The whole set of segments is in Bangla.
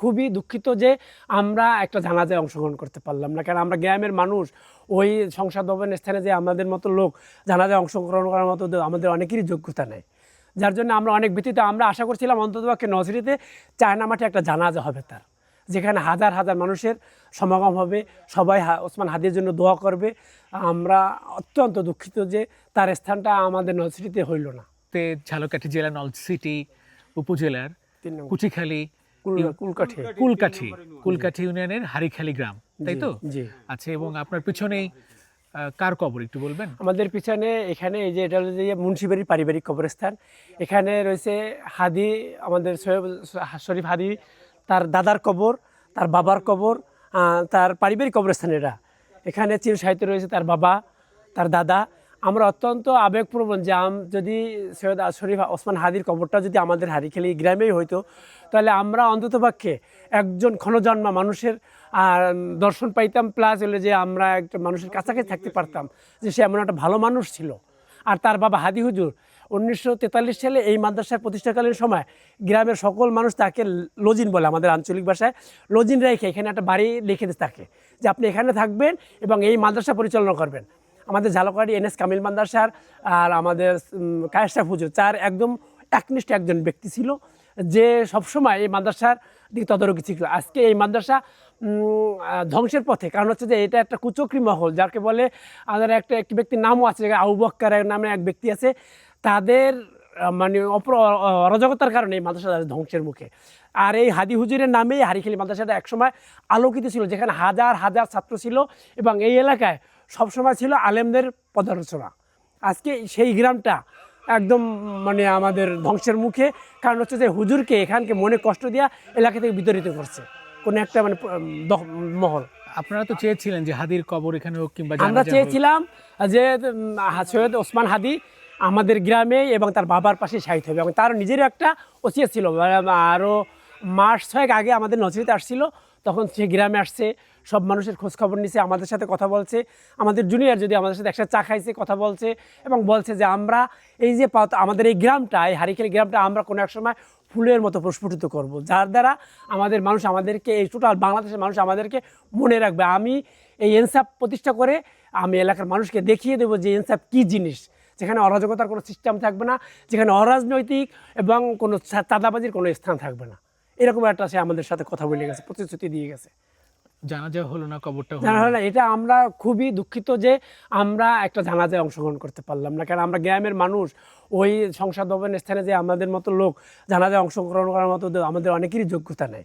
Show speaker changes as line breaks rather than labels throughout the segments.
খুবই দুঃখিত যে আমরা একটা জানাজায় অংশগ্রহণ করতে পারলাম না। কারণ আমরা গ্রামের মানুষ ওই সংসদ ভবনের স্থানে যে আমাদের মতো লোক জানাজায় অংশগ্রহণ করার মতো আমাদের অনেকেরই যোগ্যতা নেই। যার জন্য আমরা অনেক ব্যতীত আমরা আশা করছিলাম অন্ততপক্ষে নজরিতে চায়না মাঠে একটা জানাজা হবে তার যেখানে হাজার হাজার মানুষের সমাগম হবে সবাই ওসমান হাদির জন্য দোয়া করবে। আমরা অত্যন্ত দুঃখিত যে তার স্থানটা আমাদের নজরিতে হইল না।
তে ঝালকাঠি জেলা নলসিটি উপজেলার কুচিখালী
কুলকাঠি।
কুলকাঠি কুলকাঠি। ইউনিয়নের হারিখালি গ্রাম তাই তো? আচ্ছা এবং আপনার পিছনেই কার কবর একটু বলবেন?
আমাদের পিছনে এখানে এই যে এটা হলো যে মুন্সিবাড়ি পারিবারিক কবরস্থান। এখানে রয়েছে হাদি আমাদের সৈয়দ শরীফ হাদি তার দাদার কবর তার বাবার কবর তার পারিবারিক কবরস্থান এটা। এখানে চির সাহিত্য রয়েছে তার বাবা তার দাদা। আমরা অত্যন্ত আবেগপ্রবণ যে আম যদি সৈয়দ শরীফ ওসমান হাদির কবরটা যদি আমাদের হারিখেলি গ্রামেই হইতো তাহলে আমরা অন্ততপক্ষে একজন ক্ষণজন্মা মানুষের, আর দর্শন পাইতাম প্লাস হলে যে আমরা একটা মানুষের কাছাকাছি থাকতে পারতাম, যে সে এমন একটা ভালো মানুষ ছিল। আর তার বাবা হাদি হুজুর উনিশশো তেতাল্লিশ সালে এই মাদ্রাসার প্রতিষ্ঠাকালীন সময় গ্রামের সকল মানুষ তাকে লজিন বলে আমাদের আঞ্চলিক ভাষায়। লজিন রেখে এখানে একটা বাড়ি লিখে দিতে থাকে যে আপনি এখানে থাকবেন এবং এই মাদ্রাসা পরিচালনা করবেন। আমাদের ঝালকাড়ি এন এস কামিল মাদ্রাসার, আর আমাদের কায়েস্টাফ হুজুর চার একদম একনিষ্ঠ একজন ব্যক্তি ছিল। যে সবসময় এই মাদ্রাসার দিকে তদারকি ছিল। আজকে এই মাদ্রাসা ধ্বংসের পথে। কারণ হচ্ছে যে এটা একটা কুচক্রি মহল, যাকে বলে আমাদের একটা, একটি ব্যক্তির নামও আছে আবু বক্কার নামে এক ব্যক্তি আছে। তাদের মানে অপর অরাজকতার কারণে এই মাদ্রাসা ধ্বংসের মুখে। আর এই হাদি হুজুরের নামেই হারিখেলি মাদ্রাসাটা একসময় আলোকিত ছিল, যেখানে হাজার হাজার ছাত্র ছিল এবং এই এলাকায় সবসময় ছিল আলেমদের পদালোচনা। আজকে সেই গ্রামটা একদম মানে আমাদের ধ্বংসের মুখে। কারণ হচ্ছে যে হুজুরকে এখানকে মনে কষ্ট দিয়া এলাকা থেকে বিতরিত করছে। কোনো একটা মানে মহল।
আপনারা তো চেয়েছিলেন যে হাদির কবর এখানে হোক কিংবা
আমরা চেয়েছিলাম যে সৈয়দ ওসমান হাদি আমাদের গ্রামে এবং তার বাবার পাশে সাহিত্য হবে। এবং তার নিজেরও একটা ওসিয়ত ছিল। আরও মাস ছয়েক আগে আমাদের নজরিতে আসছিল তখন সে গ্রামে আসছে। সব মানুষের খোঁজ খবর নিছে, আমাদের সাথে কথা বলছে। আমাদের জুনিয়র যদি আমাদের সাথে একসাথে চা খাইছে, কথা বলছে এবং বলছে যে আমরা এই যে আমাদের এই গ্রামটা, এই হারিকেল গ্রামটা আমরা কোনো এক সময় ফুলের মতো প্রস্ফুটিত করব। যার দ্বারা আমাদের মানুষ আমাদেরকে, এই টোটাল বাংলাদেশের মানুষ আমাদেরকে মনে রাখবে। আমি এই এনসাফ প্রতিষ্ঠা করে আমি এলাকার মানুষকে দেখিয়ে দেবো যে ইনসাফ কী জিনিস। যেখানে অরাজকতার কোনো সিস্টেম থাকবে না, যেখানে অরাজনৈতিক এবং কোনো চাঁদাবাজির কোনো স্থান থাকবে না। এরকম একটা সে আমাদের সাথে কথা বলে গেছে, প্রতিশ্রুতি দিয়ে গেছে।
জানাজা হলো না কবরটা হলো না।
এটা আমরা খুবই দুঃখিত যে আমরা একটা জানাজায় অংশগ্রহণ করতে পারলাম না। কারণ আমরা গ্রামের মানুষ ওই সংসদ ভবনের স্থানে যে আমাদের মতো লোক জানাজায় অংশগ্রহণ করার মতো আমাদের অনেকেরই যোগ্যতা নেই।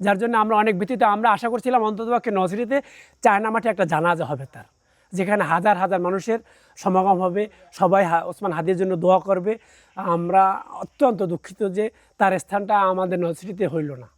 যার জন্য আমরা অনেক ব্যতীত আমরা আশা করছিলাম অন্ততপক্ষে নজরিতে চায়না মাঠে একটা জানাজা হবে তার যেখানে হাজার হাজার মানুষের সমাগম হবে। সবাই হা- ওসমান হাদির জন্য দোয়া করবে। আমরা অত্যন্ত দুঃখিত যে তার স্থানটা আমাদের নজরিতে হইল না।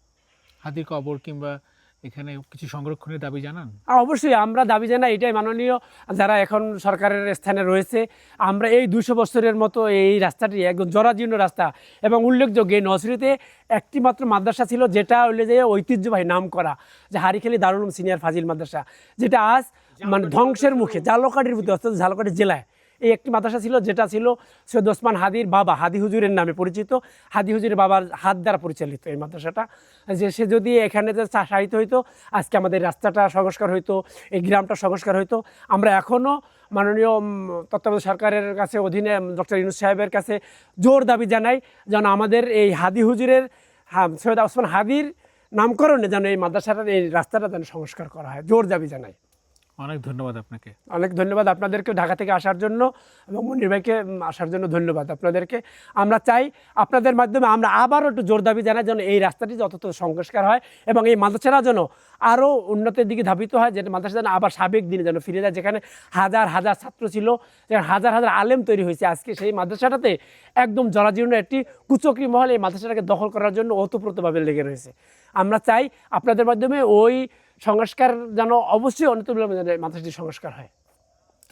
হাদির কবর কিংবা এখানে কিছু সংরক্ষণের দাবি জানান?
অবশ্যই আমরা দাবি জানাই এটাই মাননীয় যারা এখন সরকারের স্থানে রয়েছে আমরা এই দুশো বছরের মতো এই রাস্তাটি একদম জরাজীর্ণ রাস্তা এবং উল্লেখযোগ্য এই নজরিতে একটি মাত্র মাদ্রাসা ছিল যেটা হইলে যে ঐতিহ্যবাহী নাম করা যে হারিখেলি দারুল সিনিয়র ফাজিল মাদ্রাসা যেটা আজ মানে ধ্বংসের মুখে জালকাঠির ভিতরে অর্থাৎ ঝালকাঠি জেলায়। এই একটি মাদ্রাসা ছিল, যেটা ছিল সৈয়দ ওসমান হাদির বাবা, হাদি হুজুরের নামে পরিচিত। হাদি হুজুরের বাবার হাত দ্বারা পরিচালিত এই মাদ্রাসাটা। যে সে যদি এখানে সাহিত্য হইতো, আজকে আমাদের রাস্তাটা সংস্কার হইতো, এই গ্রামটা সংস্কার হইতো। আমরা এখনও মাননীয় তত্ত্বাবধায়ক সরকারের কাছে, অধীনে ডক্টর ইউনুস সাহেবের কাছে জোর দাবি জানাই যেন আমাদের এই হাদি হুজুরের সৈয়দ ওসমান হাদির নামকরণে যেন এই মাদ্রাসাটার, এই রাস্তাটা যেন সংস্কার করা হয়। জোর দাবি জানাই।
অনেক ধন্যবাদ আপনাকে।
অনেক ধন্যবাদ আপনাদেরকে ঢাকা থেকে আসার জন্য এবং মনির ভাইকে আসার জন্য ধন্যবাদ আপনাদেরকে। আমরা চাই আপনাদের মাধ্যমে আমরা আবারও একটু জোর দাবি জানাই যেন এই রাস্তাটি যত সংস্কার হয় এবং এই মাদ্রাসারা যেন আরও উন্নতির দিকে ধাবিত হয় যেটা মাদ্রাসা যেন আবার সাবেক দিনে যেন ফিরে যায়। যেখানে হাজার হাজার ছাত্র ছিল, যেখানে হাজার হাজার আলেম তৈরি হয়েছে আজকে সেই মাদ্রাসাটাতে একদম জরাজীর্ণ একটি কুচক্রি মহল এই মাদ্রাসাটাকে দখল করার জন্য ওতপ্রোতভাবে লেগে রয়েছে। আমরা চাই আপনাদের মাধ্যমে ওই সংস্কার যেন অবশ্যই অন্যতম মাদ্রাসাটি সংস্কার হয়।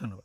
ধন্যবাদ।